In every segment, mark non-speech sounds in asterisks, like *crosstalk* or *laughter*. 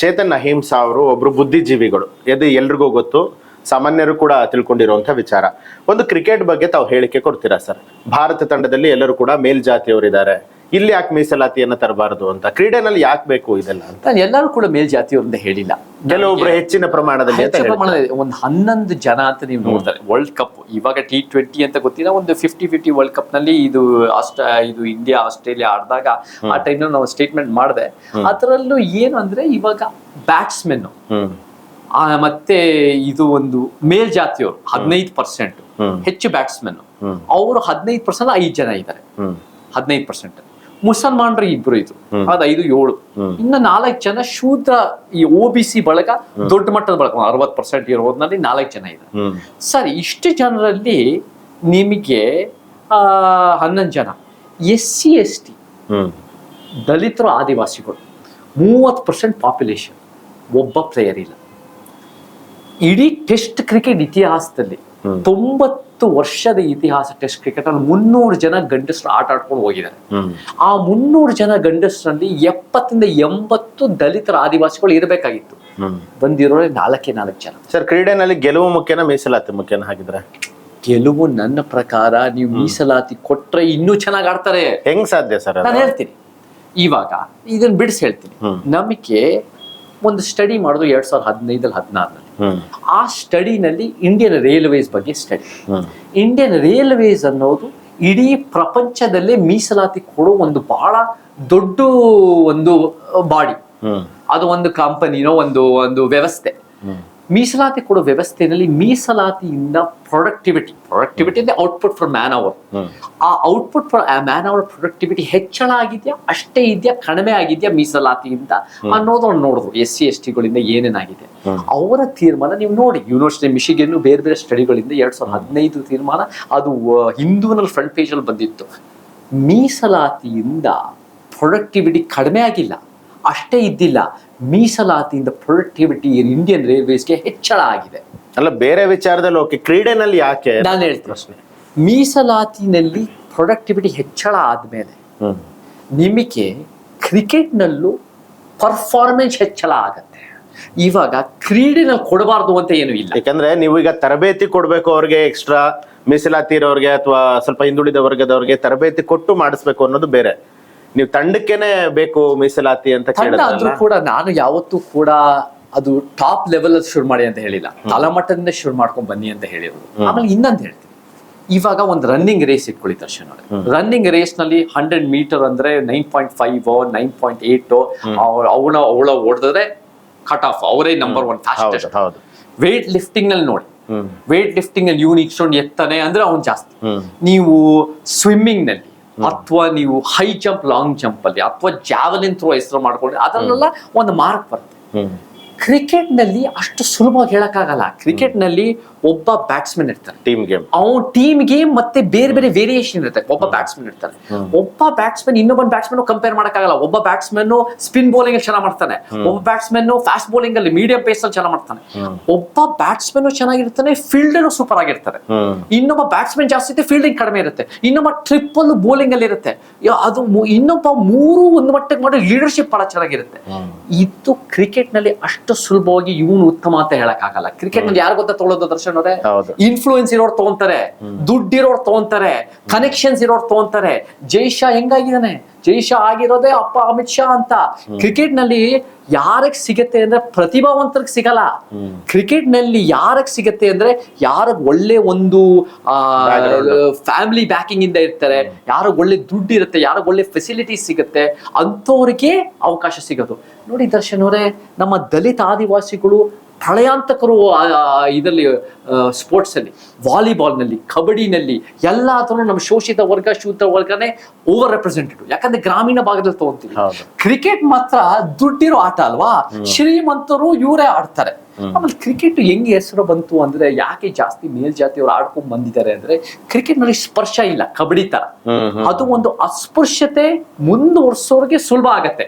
ಚೇತನ್ ಅಹಿಂಸಾ ಅವರು ಒಬ್ರು ಬುದ್ಧಿಜೀವಿಗಳು. ಎದು ಎಲ್ರಿಗೂ ಗೊತ್ತು, ಸಾಮಾನ್ಯರು ಕೂಡ ತಿಳ್ಕೊಂಡಿರುವಂತ ವಿಚಾರ. ಒಂದು ಕ್ರಿಕೆಟ್ ಬಗ್ಗೆ ತಾವು ಹೇಳಿಕೆ ಕೊಡ್ತೀರಾ ಸರ್? ಭಾರತ ತಂಡದಲ್ಲಿ ಎಲ್ಲರೂ ಕೂಡ ಮೇಲ್ಜಾತಿಯವರಿದ್ದಾರೆ. ಇಲ್ಲಿ ಯಾಕೆ ಮೀಸಲಾತಿಯನ್ನ ತರಬಾರದು ಅಂತ ಕ್ರೀಡೆನಲ್ಲಿ ಯಾಕೆ ಬೇಕು ಇದೆಲ್ಲ ಅಂತ? ನಾನು ಎಲ್ಲರೂ ಕೂಡ ಮೇಲ್ಜಾತಿಯವರು ಅಂತ ಹೇಳಿಲ್ಲ. ಕೆಲವೊಬ್ರು ಹೆಚ್ಚಿನ ಪ್ರಮಾಣದಲ್ಲಿ ಅಂತ ಹೆಚ್ಚು ಪ್ರಮಾಣದಲ್ಲಿ ಒಂದು ಹನ್ನೊಂದು ಜನ ಅಂತ ನೀವು ನೋಡ್ತಾರೆ. ವರ್ಲ್ಡ್ ಕಪ್ ಇವಾಗ ಟಿ ಟ್ವೆಂಟಿ ಅಂತ ಗೊತ್ತಿಲ್ಲ ಒಂದು ಫಿಫ್ಟಿ ಫಿಫ್ಟಿ ವರ್ಲ್ಡ್ ಕಪ್ನಲ್ಲಿ ಇದು ಆಸ್ಟ್ರ ಇದು ಇಂಡಿಯಾ ಆಸ್ಟ್ರೇಲಿಯಾ ಆಡಿದಾಗ ಆ ಟೈಮ್ ನಾವು ಸ್ಟೇಟ್ಮೆಂಟ್ ಮಾಡಿದೆ. ಅದರಲ್ಲೂ ಏನು ಅಂದ್ರೆ ಇವಾಗ ಬ್ಯಾಟ್ಸ್ಮೆನ್ ಮತ್ತೆ ಇದು ಒಂದು ಮೇಲ್ಜಾತಿಯವರು ಹದಿನೈದು ಪರ್ಸೆಂಟ್ ಹೆಚ್ಚು ಬ್ಯಾಟ್ಸ್ಮೆನ್. ಅವರು ಹದಿನೈದು ಪರ್ಸೆಂಟ್ ಐದು ಜನ ಇದ್ದಾರೆ. ಹದಿನೈದು ಪರ್ಸೆಂಟ್ ಮುಸಲ್ಮಾನರು ಇಬ್ರು ಇದು ಅದ್ ಐದು ಏಳು. ಇನ್ನ ನಾಲ್ಕು ಜನ ಶೂದ್ರ ಈ ಒ ಬಿ ಸಿ ಬಳಗ ದೊಡ್ಡ ಮಟ್ಟದ ಬಳಗ. ಅರವತ್ ಪರ್ಸೆಂಟ್ ಇರೋದ್ನಲ್ಲಿ ನಾಲ್ಕು ಜನ ಇದೆ ಸರ್ ಇಷ್ಟು ಜನರಲ್ಲಿ ನಿಮಗೆ ಆ, ಹನ್ನೊಂದು ಜನ ಎಸ್ ಸಿ ಎಸ್ ಟಿ ದಲಿತರು ಆದಿವಾಸಿಗಳು. ಮೂವತ್ತು ಪರ್ಸೆಂಟ್ ಪಾಪ್ಯುಲೇಷನ್ ಒಬ್ಬ ಪ್ಲೇಯರ್ ಇಲ್ಲ. ಇಡೀ ಟೆಸ್ಟ್ ಕ್ರಿಕೆಟ್ ಇತಿಹಾಸದಲ್ಲಿ. ತೊಂಬತ್ತು ವರ್ಷದ ಇತಿಹಾಸ ಟೆಸ್ಟ್ ಕ್ರಿಕೆಟ್ ಅಲ್ಲಿ ಮುನ್ನೂರು ಜನ ಗಂಡಸರು ಆಟ ಆಡ್ಕೊಂಡು ಹೋಗಿದ್ದಾರೆ. ಆ ಮುನ್ನೂರು ಜನ ಗಂಡಸರಲ್ಲಿ ಎಪ್ಪತ್ತರಿಂದ ಎಂಬತ್ತು ದಲಿತರ ಆದಿವಾಸಿಗಳು ಇರಬೇಕಾಗಿತ್ತು. ಬಂದಿರೋ ನಾಲ್ಕೇ ನಾಲ್ಕು ಜನ. ಸರ್ ಕ್ರೀಡೆನಲ್ಲಿ ಗೆಲುವು ಮುಖ್ಯನ ಮೀಸಲಾತಿ ಮುಖ್ಯನ ಹಾಗಿದ್ರೆ? ಗೆಲುವು ನನ್ನ ಪ್ರಕಾರ ನೀವು ಮೀಸಲಾತಿ ಕೊಟ್ರೆ ಇನ್ನೂ ಚೆನ್ನಾಗಿ ಆಡ್ತಾರೆ. ಹೆಂಗ್ ಸಾಧ್ಯ ಸರ್ ನಾನು ಹೇಳ್ತೀನಿ. ಇವಾಗ ಇದನ್ನ ಬಿಡಿಸಿ ಹೇಳ್ತೀನಿ. ನಮಗೆ ಒಂದು ಸ್ಟಡಿ ಮಾಡೋದು ಎರಡ್ ಸಾವಿರದ ಹದಿನೈದಲ್ಲಿ ಹದಿನಾರರಲ್ಲಿ. ಹ್ಮ್ ಆ ಸ್ಟಡಿನಲ್ಲಿ ಇಂಡಿಯನ್ ರೈಲ್ವೇಸ್ ಬಗ್ಗೆ ಸ್ಟಡಿ ಇಂಡಿಯನ್ ರೈಲ್ವೇಸ್ ಅನ್ನೋದು ಇಡೀ ಪ್ರಪಂಚದಲ್ಲೇ ಮೀಸಲಾತಿ ಕೊಡೋ ಒಂದು ಬಹಳ ದೊಡ್ಡ ಒಂದು ಬಾಡಿ. ಅದು ಒಂದು ಕಂಪನಿನೋ ಒಂದು ಒಂದು ವ್ಯವಸ್ಥೆ. ಮೀಸಲಾತಿ ಕೊಡೋ ವ್ಯವಸ್ಥೆಯಲ್ಲಿ ಮೀಸಲಾತಿಯಿಂದ ಪ್ರೊಡಕ್ಟಿವಿಟಿ ಪ್ರೊಡಕ್ಟಿವಿಟಿ ಅಂದ್ರೆ ಔಟ್ಪುಟ್ ಫಾರ್ ಮ್ಯಾನ್ ಅವರ್ ಆ output for man hour productivity ಹೆಚ್ಚಳ ಆಗಿದೆಯಾ ಅಷ್ಟೇ ಇದೆಯಾ ಕಡಿಮೆ ಆಗಿದೆಯಾ ಮೀಸಲಾತಿಯಿಂದ ಅನ್ನೋದು ಅವ್ರು ನೋಡಿದ್ರು ಎಸ್ ಸಿ ಎಸ್ ಟಿಗಳಿಂದ ಏನೇನಾಗಿದೆ. ಅವರ ತೀರ್ಮಾನ ನೀವು ನೋಡಿ ಯೂನಿವರ್ಸಿಟಿ ಮಿಶಿಗನ್ ಬೇರೆ ಬೇರೆ ಸ್ಟಡಿಗಳಿಂದ ಎರಡ್ ಸಾವಿರದ ಹದಿನೈದು ತೀರ್ಮಾನ ಅದು ಹಿಂದೂನಲ್ಲಿ ಫ್ರಂಟ್ ಪೇಜಲ್ಲಿ ಬಂದಿತ್ತು. ಮೀಸಲಾತಿಯಿಂದ ಪ್ರೊಡಕ್ಟಿವಿಟಿ ಕಡಿಮೆ ಆಗಿಲ್ಲ. ಅಷ್ಟೇ ಇದ್ದಿಲ್ಲ ಮೀಸಲಾತಿಯಿಂದ ಪ್ರೊಡಕ್ಟಿವಿಟಿ ಇಂಡಿಯನ್ ರೈಲ್ವೇಸ್ಗೆ ಹೆಚ್ಚಳ ಆಗಿದೆ. ಅಲ್ಲ ಬೇರೆ ವಿಚಾರದಲ್ಲಿ ಓಕೆ ಕ್ರೀಡೆನಲ್ಲಿ ಯಾಕೆ ನಾನು ಹೇಳ್ತೀನಿ. ಮೀಸಲಾತಿನಲ್ಲಿ ಪ್ರೊಡಕ್ಟಿವಿಟಿ ಹೆಚ್ಚಳ ಆದಮೇಲೆ ನಿಮಗೆ ಕ್ರಿಕೆಟ್ನಲ್ಲೂ ಪರ್ಫಾರ್ಮೆನ್ಸ್ ಹೆಚ್ಚಳ ಆಗತ್ತೆ. ಇವಾಗ ಕ್ರೀಡೆನಲ್ಲಿ ಕೊಡಬಾರ್ದು ಅಂತ ಏನು ಇಲ್ಲ. ಯಾಕಂದ್ರೆ ನೀವು ಈಗ ತರಬೇತಿ ಕೊಡಬೇಕು ಅವ್ರಿಗೆ ಎಕ್ಸ್ಟ್ರಾ ಮೀಸಲಾತಿ ಇರೋರಿಗೆ ಅಥವಾ ಸ್ವಲ್ಪ ಹಿಂದುಳಿದ ವರ್ಗದವ್ರಿಗೆ ತರಬೇತಿ ಕೊಟ್ಟು ಮಾಡಿಸ್ಬೇಕು ಅನ್ನೋದು ಬೇರೆ. ನೀವು ತಂಡಕ್ಕೇನೆ ಬೇಕು ಮೀಸಲಾತಿ ಅಂತ ತಂಡ ಅಂದ್ರೂ ಕೂಡ ನಾನು ಯಾವತ್ತೂ ಕೂಡ ಅದು ಟಾಪ್ ಲೆವೆಲ್ ಅಲ್ಲಿ ಶುರು ಮಾಡಿ ಅಂತ ಹೇಳಿಲ್ಲ. ತಳಮಟ್ಟದಿಂದ ಶುರು ಮಾಡ್ಕೊಂಡ್ ಬನ್ನಿ ಅಂತ ಹೇಳಿರೋದು. ಆಮೇಲೆ ಇನ್ನೊಂದು ಹೇಳ್ತೀನಿ. ಇವಾಗ ಒಂದು ರನ್ನಿಂಗ್ ರೇಸ್ ಇಟ್ಕೊಳ್ಳಿ ದರ್ಶನ್ ಅವ್ರೆ. ರನ್ನಿಂಗ್ ರೇಸ್ನಲ್ಲಿ ಹಂಡ್ರೆಡ್ ಮೀಟರ್ ಅಂದ್ರೆ nine point five nine point eight ಅವಳ ಅವಳ ಓಡಿದ್ರೆ ಕಟ್ ಆಫ್ ಅವರೇ ನಂಬರ್ ಒನ್ ಫಾಸ್ಟೆಸ್ಟ್ ವೇಟ್ ಲಿಫ್ಟಿಂಗ್ನಲ್ಲಿ ನೋಡಿ. ವೇಟ್ ಲಿಫ್ಟಿಂಗ್ ಅಲ್ಲಿ ಇವ್ನು ಇಟ್ಕೊಂಡು ಎತ್ತಾನೆ ಅಂದ್ರೆ ಅವ್ನು ಜಾಸ್ತಿ. ನೀವು ಸ್ವಿಮ್ಮಿಂಗ್ನಲ್ಲಿ ಅಥವಾ ನೀವು ಹೈ ಜಂಪ್ ಲಾಂಗ್ ಜಂಪ್ ಅಲ್ಲಿ ಅಥವಾ ಜಾವಲಿನ್ ಥ್ರೋ ಹೆಸರು ಮಾಡ್ಕೊಂಡ್ರೆ ಅದನ್ನೆಲ್ಲ ಒಂದು ಮಾರ್ಕ್ ಬರುತ್ತೆ. ಹ್ಮ್ ಕ್ರಿಕೆಟ್ನಲ್ಲಿ ಅಷ್ಟು ಸುಲಭವಾಗಿ ಹೇಳಕ್ಕಾಗಲ್ಲ. ಕ್ರಿಕೆಟ್ನಲ್ಲಿ ಒಬ್ಬ ಬ್ಯಾಟ್ಸ್ಮನ್ ಇರ್ತಾನೆ ಟೀಮ್ ಗೇಮ್ ಅವನ ಟೀಮ್ ಗೇಮ್ ಮತ್ತೆ ಬೇರೆ ಬೇರೆ ವೇರಿಯೇಷನ್ ಇರುತ್ತೆ. ಒಬ್ಬ ಬ್ಯಾಟ್ಸ್ಮನ್ ಇರ್ತಾನೆ. ಒಬ್ಬ ಬ್ಯಾಟ್ಸ್ಮನ್ ಇನ್ನೊಬ್ಬ ಬ್ಯಾಟ್ಸ್ಮನ್ ಕಂಪೇರ್ ಮಾಡಕ್ಕಾಗಲ್ಲ. ಒಬ್ಬ ಬ್ಯಾಟ್ಸ್ಮನ್ ಸ್ಪಿನ್ ಬೌಲಿಂಗ್ ಚೆನ್ನಾಗಿ ಮಾಡ್ತಾನೆ. ಒಬ್ಬ ಬ್ಯಾಟ್ಸ್ಮನ್ ಫಾಸ್ಟ್ ಬೌಲಿಂಗ್ ಅಲ್ಲಿ ಮೀಡಿಯಂ ಪೇಸ್ ಅಲ್ಲಿ ಚೆನ್ನಾಗಿ ಮಾಡ್ತಾನೆ. ಒಬ್ಬ ಬ್ಯಾಟ್ಸ್ಮನ್ ಚೆನ್ನಾಗಿರ್ತಾನೆ ಫೀಲ್ಡರ್ ಸೂಪರ್ ಆಗಿರ್ತಾರೆ. ಇನ್ನೊಬ್ಬ ಬ್ಯಾಟ್ಸ್ಮನ್ ಜಾಸ್ತಿ ಇದೆ ಫೀಲ್ಡಿಂಗ್ ಕಡಿಮೆ ಇರುತ್ತೆ. ಇನ್ನೊಬ್ಬ ಟ್ರಿಪಲ್ ಬೌಲಿಂಗ್ ಅಲ್ಲಿ ಇರುತ್ತೆ. ಅದು ಇನ್ನೊಬ್ಬ ಮೂರು ಒಂದು ಮಟ್ಟಕ್ಕೆ ಮಾಡಿ ಲೀಡರ್ಶಿಪ್ ಬಹಳ ಚೆನ್ನಾಗಿರುತ್ತೆ. ಇದು ಕ್ರಿಕೆಟ್ನಲ್ಲಿ ಅಷ್ಟು ಸುಲಭವಾಗಿ ಇವನು ಉತ್ತಮ ಅಂತ ಹೇಳಕ್ಕಾಗಲ್ಲ. ಕ್ರಿಕೆಟ್ನಲ್ಲಿ ಯಾರು ಗೊತ್ತಾ ತಗೊಳ್ಳೋದು ದರ್ಶನ್ ಅವರೇ? ಇನ್ಫ್ಲೂಯೆನ್ಸ್ ಇರೋರು ತಗೊಂತಾರೆ ದುಡ್ಡಿರೋರು ತಗೊಂತಾರೆ ಕನೆಕ್ಷನ್ಸ್ ಇರೋರು ತಗೊಂತಾರೆ ಜೈ ಶಾ ಹೆಂಗಾಗಿದ್ದಾನೆ? ಜೈ ಶಾ ಆಗಿರೋದೇ ಅಪ್ಪ ಅಮಿತ್ ಶಾ ಅಂತ. ಕ್ರಿಕೆಟ್ನಲ್ಲಿ ಯಾರಿಗೆ ಸಿಗತ್ತೆ ಅಂದ್ರೆ ಪ್ರತಿಭಾವಂತರಿಗೆ ಸಿಗಲ್ಲ. ಕ್ರಿಕೆಟ್ನಲ್ಲಿ ಯಾರಿಗೆ ಸಿಗತ್ತೆ ಅಂದ್ರೆ ಯಾರಿಗೆ ಒಳ್ಳೆ ಒಂದು ಫ್ಯಾಮಿಲಿ ಬ್ಯಾಕಿಂಗ್ ಇಂದ ಇರ್ತಾರೆ ಯಾರಿಗೆ ಒಳ್ಳೆ ದುಡ್ಡು ಇರುತ್ತೆ ಯಾರಿಗೆ ಒಳ್ಳೆ ಫೆಸಿಲಿಟೀಸ್ ಸಿಗುತ್ತೆ ಅಂಥವ್ರಿಗೆ ಅವಕಾಶ ಸಿಗೋದು. ನೋಡಿ ದರ್ಶನ್ ಅವರೇ ನಮ್ಮ ದಲಿತ ಆದಿವಾಸಿಗಳು ಪ್ರಳಯಾಂತಕರು ಇದರಲ್ಲಿ ಸ್ಪೋರ್ಟ್ಸ್ ಅಲ್ಲಿ ವಾಲಿಬಾಲ್ನಲ್ಲಿ ಕಬಡ್ಡಿನಲ್ಲಿ ಎಲ್ಲಾದ್ರೂ ನಮ್ಮ ಶೋಷಿತ ವರ್ಗ ಶೂತ ವರ್ಗನೇ ಓವರ್ ರೆಪ್ರೆಸೆಂಟೆಡ್ ಯಾಕಂದ್ರೆ ಗ್ರಾಮೀಣ ಭಾಗದಲ್ಲಿ ತಗೊಂತೀವಿ. ಕ್ರಿಕೆಟ್ ಮಾತ್ರ ದುಡ್ಡಿರೋ ಆಟ ಅಲ್ವಾ? ಶ್ರೀಮಂತರು ಇವರೇ ಆಡ್ತಾರೆ. ಆಮೇಲೆ ಕ್ರಿಕೆಟ್ ಹೆಂಗೆ ಹೆಸರು ಬಂತು ಅಂದ್ರೆ ಯಾಕೆ ಜಾಸ್ತಿ ಮೇಲ್ಜಾತಿಯವರು ಆಡ್ಕೊಂಡ್ ಬಂದಿದ್ದಾರೆ ಅಂದ್ರೆ ಕ್ರಿಕೆಟ್ನಲ್ಲಿ ಸ್ಪರ್ಶ ಇಲ್ಲ ಕಬಡ್ಡಿ ತರ. ಅದು ಒಂದು ಅಸ್ಪೃಶ್ಯತೆ ಮುಂದುವರ್ಸೋರ್ಗೆ ಸುಲಭ ಆಗತ್ತೆ.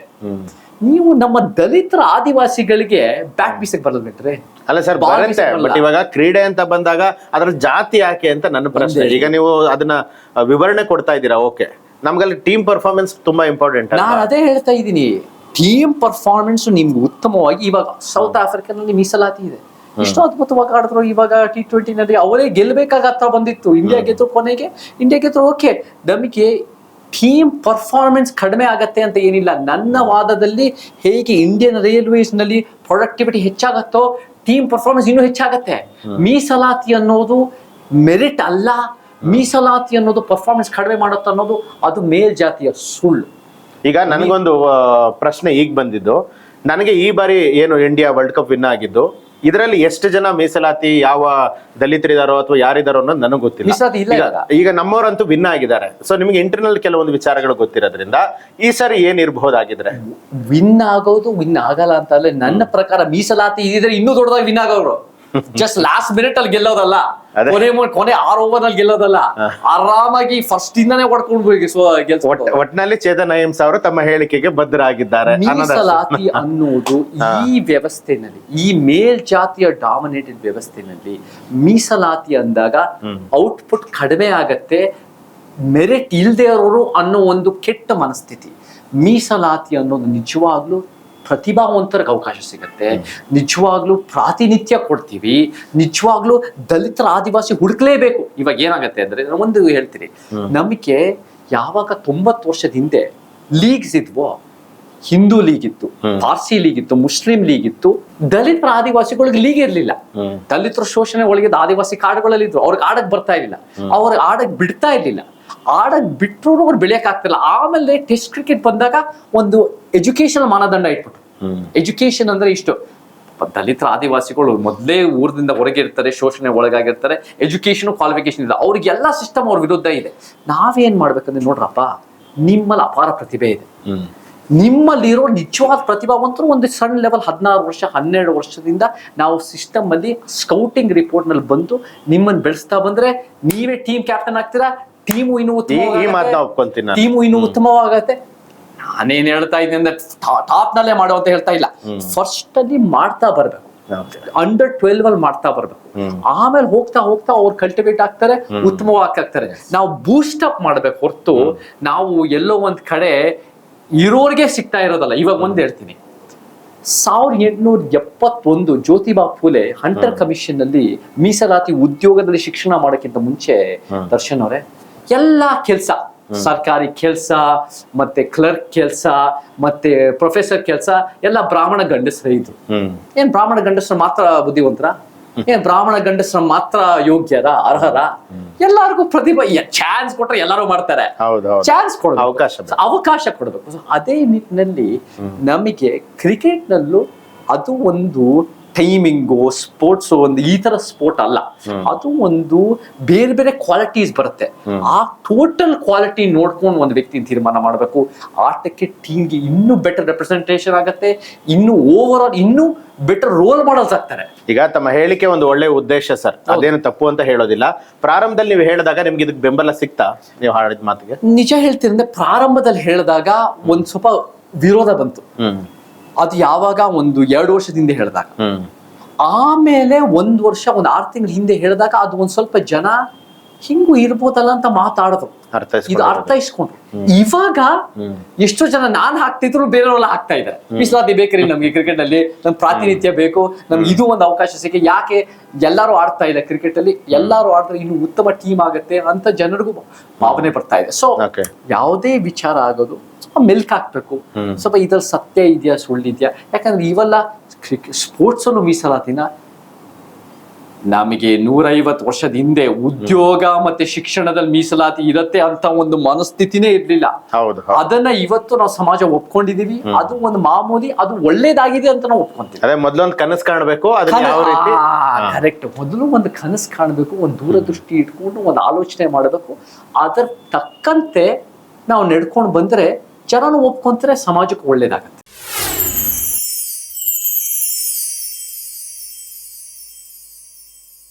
ನೀವು ನಮ್ಮ ದಲಿತರ ಆದಿವಾಸಿಗಳಿಗೆ ಬ್ಯಾಟ್ ಬೀಸಕ್ ಬರಲ್ ಬಿಟ್ರೆ ಅಲ್ಲ ಸರ್ ಬರುತ್ತೆ. ಬಟ್ ಇವಾಗ ಕ್ರೀಡೆ ಅಂತ ಬಂದಾಗ ಅದ್ರ ಜಾತಿ ಯಾಕೆ ಅಂತ ನನ್ನ ಪ್ರಶ್ನೆ. ಈಗ ನೀವು ಅದನ್ನ ವಿವರಣೆ ಕೊಡ್ತಾ ಇದ್ದೀರಾ? ಓಕೆ ನಮ್ಗಲ್ಲಿ ಟೀಮ್ ಪರ್ಫಾರ್ಮೆನ್ಸ್ ತುಂಬಾ ಇಂಪಾರ್ಟೆಂಟ್ ನಾನು ಅದೇ ಹೇಳ್ತಾ ಇದ್ದೀನಿ. ಟೀಮ್ ಪರ್ಫಾರ್ಮೆನ್ಸ್ ನಿಮ್ಗೆ ಉತ್ತಮವಾಗಿ ಇವಾಗ ಸೌತ್ ಆಫ್ರಿಕಾನಲ್ಲಿ ಮೀಸಲಾತಿ ಇದೆ. ಎಷ್ಟು ಅದ್ಭುತವಾಗಿ ಆಡಿದ್ರು ಇವಾಗ ಟಿ ಟ್ವೆಂಟಿನಲ್ಲಿ ಅವರೇ ಗೆಲ್ಲಬೇಕಾಗತ್ತ ಬಂದಿತ್ತು. ಇಂಡಿಯಾ ಗೆದ್ರು ಕೊನೆಗೆ ಇಂಡಿಯಾ ಗೆದ್ರು ಓಕೆ ನಮಗೆ ಟೀಮ್ ಪರ್ಫಾರ್ಮೆನ್ಸ್ ಕಡಿಮೆ ಆಗತ್ತೆ ಅಂತ ಏನಿಲ್ಲ. ನನ್ನ ವಾದದಲ್ಲಿ ಹೇಗೆ ಇಂಡಿಯನ್ ರೈಲ್ವೇಸ್ನಲ್ಲಿ ಪ್ರೊಡಕ್ಟಿವಿಟಿ ಹೆಚ್ಚಾಗತ್ತೋ ಟೀಮ್ ಪರ್ಫಾರ್ಮೆನ್ಸ್ ಇನ್ನೂ ಹೆಚ್ಚಾಗತ್ತೆ. ಮೀಸಲಾತಿ ಅನ್ನೋದು ಮೆರಿಟ್ ಅಲ್ಲ. ಮೀಸಲಾತಿ ಅನ್ನೋದು ಪರ್ಫಾರ್ಮೆನ್ಸ್ ಕಡಿಮೆ ಮಾಡುತ್ತೆ ಅನ್ನೋದು ಅದು ಮೇಲ್ಜಾತಿಯ ಸುಳ್ಳು. ಈಗ ನನಗೊಂದು ಪ್ರಶ್ನೆ ಈಗ ಬಂದಿದ್ದು. ನನಗೆ ಈ ಬಾರಿ ಏನು ಇಂಡಿಯಾ ವರ್ಲ್ಡ್ ಕಪ್ ವಿನ್ ಆಗಿದ್ದು? ಇದರಲ್ಲಿ ಎಷ್ಟು ಜನ ಮೀಸಲಾತಿ ಯಾವ ದಲಿತರಿದಾರೋ ಅಥವಾ ಯಾರಿದಾರೋ ಅನ್ನೋದು ನನಗೆ ಗೊತ್ತಿಲ್ಲ. ಈಗ- ನಮ್ಮವರಂತೂ ಭಿನ್ನ ಆಗಿದ್ದಾರೆ. ಸೊ ನಿಮ್ಗೆ ಇಂಟರ್ನಲ್ ಕೆಲವೊಂದು ವಿಚಾರಗಳು ಗೊತ್ತಿರೋದ್ರಿಂದ ಈ ಸರಿ ಏನ್ ಇರ್ಬಹುದಾಗಿದ್ರೆ? ವಿನ್ ಆಗೋದು ವಿನ್ ಆಗಲ್ಲ ಅಂತ ನನ್ನ ಪ್ರಕಾರ ಮೀಸಲಾತಿ ಇದ್ರೆ ಇನ್ನೂ ದೊಡ್ಡದಾಗಿ ವಿನ್ ಆಗೋರು. ಜಸ್ಟ್ ಲಾಸ್ಟ್ ಮಿನಿಟ್ ಅಲ್ಲಿ ಗೆಲ್ಲೋದಲ್ಲ. ಕೊನೆ ಕೊನೆ ಆರು ಓವರ್ ಅಲ್ಲಿ ಗೆಲ್ಲೋದಲ್ಲ. ಆರಾಮಾಗಿ ಫಸ್ಟ್ ಇಂದಾನೆ ಹೊಡ್ಕೊಂಡು ಹೋಗಿ ಒಟ್ಟಿನಲ್ಲಿ ಚೇತನ್ ಅಹಿಂಸ ಅವರು ತಮ್ಮ ಹೇಳಿಕೆಗೆ ಬದ್ಧರಾಗಿದ್ದಾರೆ. ಮೀಸಲಾತಿ *laughs* ಅನ್ನೋದು ಈ ವ್ಯವಸ್ಥೆನಲ್ಲಿ ಈ ಮೇಲ್ಜಾತಿಯ ಡಾಮಿನೇಟೆಡ್ ವ್ಯವಸ್ಥೆನಲ್ಲಿ ಮೀಸಲಾತಿ ಅಂದಾಗ ಔಟ್ಪುಟ್ ಕಡಿಮೆ ಆಗತ್ತೆ ಮೆರಿಟ್ ಇಲ್ದೇ ಇರೋರು ಅನ್ನೋ ಒಂದು ಕೆಟ್ಟ ಮನಸ್ಥಿತಿ. ಮೀಸಲಾತಿ ಅನ್ನೋದು ನಿಜವಾಗ್ಲೂ ಪ್ರತಿಭಾವಂತರಿಗೆ ಅವಕಾಶ ಸಿಗತ್ತೆ. ನಿಜವಾಗ್ಲೂ ಪ್ರಾತಿನಿಧ್ಯ ಕೊಡ್ತೀವಿ. ನಿಜವಾಗ್ಲೂ ದಲಿತರ ಆದಿವಾಸಿ ಹುಡುಕ್ಲೇಬೇಕು. ಇವಾಗ ಏನಾಗತ್ತೆ ಅಂದ್ರೆ ಒಂದು ಹೇಳ್ತೀನಿ. ನಮಗೆ ಯಾವಾಗ ತೊಂಬತ್ತು ವರ್ಷದ ಹಿಂದೆ ಲೀಗ್ಸ್ ಇದ್ವೋ ಹಿಂದೂ ಲೀಗ್ ಇತ್ತು ಪಾರ್ಸಿ ಲೀಗ್ ಇತ್ತು ಮುಸ್ಲಿಂ ಲೀಗ್ ಇತ್ತು ದಲಿತರ ಆದಿವಾಸಿಗಳಿಗೆ ಲೀಗ್ ಇರ್ಲಿಲ್ಲ. ದಲಿತರ ಶೋಷಣೆ ಒಳಗಿದ್ದ ಆದಿವಾಸಿ ಕಾಡುಗಳಲ್ಲಿ ಇದ್ರು. ಅವ್ರಿಗೆ ಆಡಕ್ ಬರ್ತಾ ಇರ್ಲಿಲ್ಲ. ಅವ್ರಿಗೆ ಆಡಕ್ ಬಿಡ್ತಾ ಇರ್ಲಿಲ್ಲ. ಆಡಕ್ ಬಿಟ್ಟರು ಅವ್ರು ಬೆಳೆಯಕ್ ಆಗ್ತಿಲ್ಲ. ಆಮೇಲೆ ಟೆಸ್ಟ್ ಕ್ರಿಕೆಟ್ ಬಂದಾಗ ಒಂದು ಎಜುಕೇಷನ್ ಮಾನದಂಡ ಇಟ್ಬಿಟ್ರು. ಎಜುಕೇಷನ್ ಎಜುಕೇಶನ್ ಅಂದ್ರೆ ಇಷ್ಟು. ದಲಿತರ ಆದಿವಾಸಿಗಳು ಮೊದಲೇ ಊರದಿಂದ ಹೊರಗೆ ಇರ್ತಾರೆ ಶೋಷಣೆ ಒಳಗಾಗಿರ್ತಾರೆ ಎಜುಕೇಶನ್ ಕ್ವಾಲಿಫಿಕೇಶನ್ ಇಲ್ಲ. ಅವ್ರಿಗೆಲ್ಲ ಸಿಸ್ಟಮ್ ಅವ್ರ ವಿರುದ್ಧ ಇದೆ. ನಾವೇನ್ ಮಾಡ್ಬೇಕಂದ್ರೆ ನೋಡ್ರಪ್ಪ ನಿಮ್ಮಲ್ಲಿ ಅಪಾರ ಪ್ರತಿಭೆ ಇದೆ. ನಿಮ್ಮಲ್ಲಿರೋ ನಿಜವಾದ ಪ್ರತಿಭಾವಂತರು ಒಂದು ಸಣ್ಣ ಲೆವೆಲ್ ಹದಿನಾರು ವರ್ಷ ಹನ್ನೆರಡು ವರ್ಷದಿಂದ ನಾವು ಸಿಸ್ಟಮ್ ಅಲ್ಲಿ ಸ್ಕೌಟಿಂಗ್ ರಿಪೋರ್ಟ್ನಲ್ಲಿ ಬಂದು ನಿಮ್ಮನ್ನು ಬೆಳೆಸ್ತಾ ಬಂದ್ರೆ ನೀವೇ ಟೀಮ್ ಕ್ಯಾಪ್ಟನ್ ಆಗ್ತೀರಾ ಟೀಮು ಇನ್ನು ಈ ಈ ಮಾತನ್ನ ಉತ್ತಮ ಒಪ್ಕೊಂತೀನಿ ನಾನು. ಟೀಮು ಇನ್ನು ಉತ್ತಮವಾಗತ್ತೆ. ನಾನೇನ್ ಹೇಳ್ತಾ ಇದ್ದೀನಿ ಅಂದ್ರೆ ಟಾಪ್ ನಲ್ಲೇ ಮಾಡು ಅಂತ ಹೇಳ್ತಾ ಇಲ್ಲ. ಫಸ್ಟ್ ಅಲ್ಲಿ ಮಾಡ್ತಾ ಬರ್ಬೇಕು. Okay. ಅಂಡರ್ ಟ್ವೆಲ್ವ್ ಅಲ್ಲಿ ಮಾಡ್ತಾ ಬರ್ಬೇಕು. ಆಮೇಲೆ ಹೋಗ್ತಾ ಹೋಗ್ತಾ ಅವ್ರು ಕಲ್ಟಿವೇಟ್ ಆಗ್ತಾರೆ ಉತ್ತಮವಾಗ್ತಾರೆ ನಾವು ಬೂಸ್ಟ್ ಅಪ್ ಮಾಡ್ಬೇಕು ಹೊರತು ನಾವು ಎಲ್ಲೋ ಒಂದ್ ಕಡೆ ಇರೋರ್ಗೆ ಸಿಗ್ತಾ ಇರೋದಲ್ಲ. ಇವಾಗ ಒಂದ್ ಹೇಳ್ತೀನಿ. ಸಾವಿರದ ಎಂಟುನೂರ ಎಪ್ಪತ್ತೊಂದು ಜ್ಯೋತಿಬಾ ಫುಲೆ ಹಂಟರ್ ಕಮಿಷನ್ ಅಲ್ಲಿ ಮೀಸಲಾತಿ ಉದ್ಯೋಗದಲ್ಲಿ ಶಿಕ್ಷಣ ಮಾಡೋಕ್ಕಿಂತ ಮುಂಚೆ ದರ್ಶನ್ ಅವರೇ ಎಲ್ಲಾ ಕೆಲಸ ಸರ್ಕಾರಿ ಕೆಲಸ ಮತ್ತೆ ಕ್ಲರ್ಕ್ ಕೆಲಸ ಮತ್ತೆ ಪ್ರೊಫೆಸರ್ ಕೆಲಸ ಎಲ್ಲ ಬ್ರಾಹ್ಮಣ ಗಂಡಸರೇ ಇದ್ರು ಹ್ಮ್. ಏನ್ ಬ್ರಾಹ್ಮಣ ಗಂಡಸರು ಮಾತ್ರ ಬುದ್ಧಿವಂತರ? ಏನ್ ಬ್ರಾಹ್ಮಣ ಗಂಡಸರ ಮಾತ್ರ ಯೋಗ್ಯರ ಅರ್ಹರ? ಎಲ್ಲರಿಗೂ ಪ್ರತಿಭೆ ಚಾನ್ಸ್ ಕೊಟ್ರೆ ಎಲ್ಲರೂ ಮಾಡ್ತಾರೆ. ಚಾನ್ಸ್ ಕೊಡಬೇಕು. ಅವಕಾಶ. ಅವಕಾಶ ಕೊಡಬೇಕು. ಅದೇ ನಿಟ್ಟಿನಲ್ಲಿ ನಮಗೆ ಕ್ರಿಕೆಟ್ ನಲ್ಲೂ ಅದು ಒಂದು ಟೈಮಿಂಗು ಸ್ಪೋರ್ಟ್ಸ್ ಒಂದು ಈ ತರ ಸ್ಪೋರ್ಟ್ ಅಲ್ಲ. ಅದು ಒಂದು ಬೇರೆ ಬೇರೆ ಕ್ವಾಲಿಟೀಸ್ ಬರುತ್ತೆ. ಆ ಟೋಟಲ್ ಕ್ವಾಲಿಟಿ ನೋಡ್ಕೊಂಡು ಒಂದು ವ್ಯಕ್ತಿ ತೀರ್ಮಾನ ಮಾಡಬೇಕು. ಆಟಕ್ಕೆ ಟೀಮ್ಗೆ ಇನ್ನೂ ಬೆಟರ್ ರೆಪ್ರೆಸೆಂಟೇಷನ್ ಆಗುತ್ತೆ. ಇನ್ನು ಓವರ್ ಆಲ್ ಇನ್ನೂ ಬೆಟರ್ ರೋಲ್ ಮಾಡಲ್ಸ್ ಆಗ್ತಾರೆ. ಈಗ ತಮ್ಮ ಹೇಳಿಕೆ ಒಂದು ಒಳ್ಳೆ ಉದ್ದೇಶ ಸರ್. ಅದೇನು ತಪ್ಪು ಅಂತ ಹೇಳೋದಿಲ್ಲ. ಪ್ರಾರಂಭದಲ್ಲಿ ನೀವು ಹೇಳಿದಾಗ ನಿಮ್ಗೆ ಇದಕ್ಕೆ ಬೆಂಬಲ ಸಿಗ್ತಾ ನೀವು ಹಾಡಿದ ಮಾತಿಗೆ? ನಿಜ ಹೇಳ್ತೀರಂದ್ರೆ ಪ್ರಾರಂಭದಲ್ಲಿ ಹೇಳಿದಾಗ ಒಂದ್ ಸ್ವಲ್ಪ ವಿರೋಧ ಬಂತು. ಅದು ಯಾವಾಗ ಒಂದು ಎರಡು ವರ್ಷದಿಂದ ಹೇಳಿದಾಗ. ಆಮೇಲೆ ಒಂದ್ ವರ್ಷ ಒಂದ್ ಆರು ತಿಂಗಳ ಹಿಂದೆ ಹೇಳಿದಾಗ ಅದು ಒಂದ್ ಸ್ವಲ್ಪ ಜನ ಹಿಂಗೂ ಇರ್ಬೋದಲ್ಲ ಅಂತ ಮಾತಾಡೋದು. ಇದು ಅರ್ಥೈಸ್ಕೊಂಡ್ರು ಇವಾಗ ಎಷ್ಟೋ ಜನ ನಾನ್ ಹಾಕ್ತಿದ್ರು ಬೇರೆಯವ್ರೆಲ್ಲ ಹಾಕ್ತಾ ಇದ್ದಾರೆ. ಮಿಸ್ಲಾದಿ ಬೇಕ್ರಿ ನಮ್ಗೆ ಕ್ರಿಕೆಟ್ ಅಲ್ಲಿ ನಮ್ ಪ್ರಾತಿನಿಧ್ಯ ಬೇಕು ನಮ್ಗೆ ಇದು ಒಂದು ಅವಕಾಶ ಸಿಕ್ಕಿ ಯಾಕೆ ಎಲ್ಲಾರು ಆಡ್ತಾ ಇಲ್ಲ ಕ್ರಿಕೆಟ್ ಅಲ್ಲಿ ಎಲ್ಲಾರು ಆಡಿದ್ರೆ ಇನ್ನು ಉತ್ತಮ ಟೀಮ್ ಆಗುತ್ತೆ ಅಂತ ಜನರಿಗೂ ಭಾವನೆ ಬರ್ತಾ ಇದೆ. ಸೊ ಯಾವುದೇ ವಿಚಾರ ಆಗೋದು ಸ್ವಲ್ಪ ಮಿಲ್ಕ್ ಹಾಕ್ಬೇಕು. ಸ್ವಲ್ಪ ಇದ್ರಲ್ಲಿ ಸತ್ಯ ಇದೆಯಾ ಸುಳ್ಳಿದ್ಯಾ ಯಾಕಂದ್ರೆ ಇವೆಲ್ಲ ಸ್ಪೋರ್ಟ್ಸ್ ಅನ್ನು ಮೀಸಲಾತಿನ ನಮಗೆ ನೂರೈವತ್ತು ವರ್ಷದ ಹಿಂದೆ ಉದ್ಯೋಗ ಮತ್ತೆ ಶಿಕ್ಷಣದಲ್ಲಿ ಮೀಸಲಾತಿ ಇರತ್ತೆ ಅಂತ ಒಂದು ಮನಸ್ಥಿತಿನೇ ಇರ್ಲಿಲ್ಲ. ಅದನ್ನ ಇವತ್ತು ನಾವು ಸಮಾಜ ಒಪ್ಕೊಂಡಿದೀವಿ. ಅದು ಒಂದು ಮಾಮೂಲಿ ಅದು ಒಳ್ಳೇದಾಗಿದೆ ಅಂತ ನಾವು ಒಪ್ಕೊಂತೀವಿ. ಅದೇ ಮೊದ್ಲೊಂದು ಕನಸು ಕಾಣಬೇಕು ಕರೆಕ್ಟ್ ಮೊದಲು ಒಂದು ಕನಸು ಕಾಣಬೇಕು ಒಂದು ದೂರದೃಷ್ಟಿ ಇಟ್ಕೊಂಡು ಒಂದು ಆಲೋಚನೆ ಮಾಡಬೇಕು. ಅದರ ತಕ್ಕಂತೆ ನಾವು ನಡ್ಕೊಂಡು ಬಂದ್ರೆ ಜನನು ಒಪ್ಕೊಂತಾರೆ ಸಮಾಜಕ್ಕೆ ಒಳ್ಳೇದಾಗತ್ತೆ.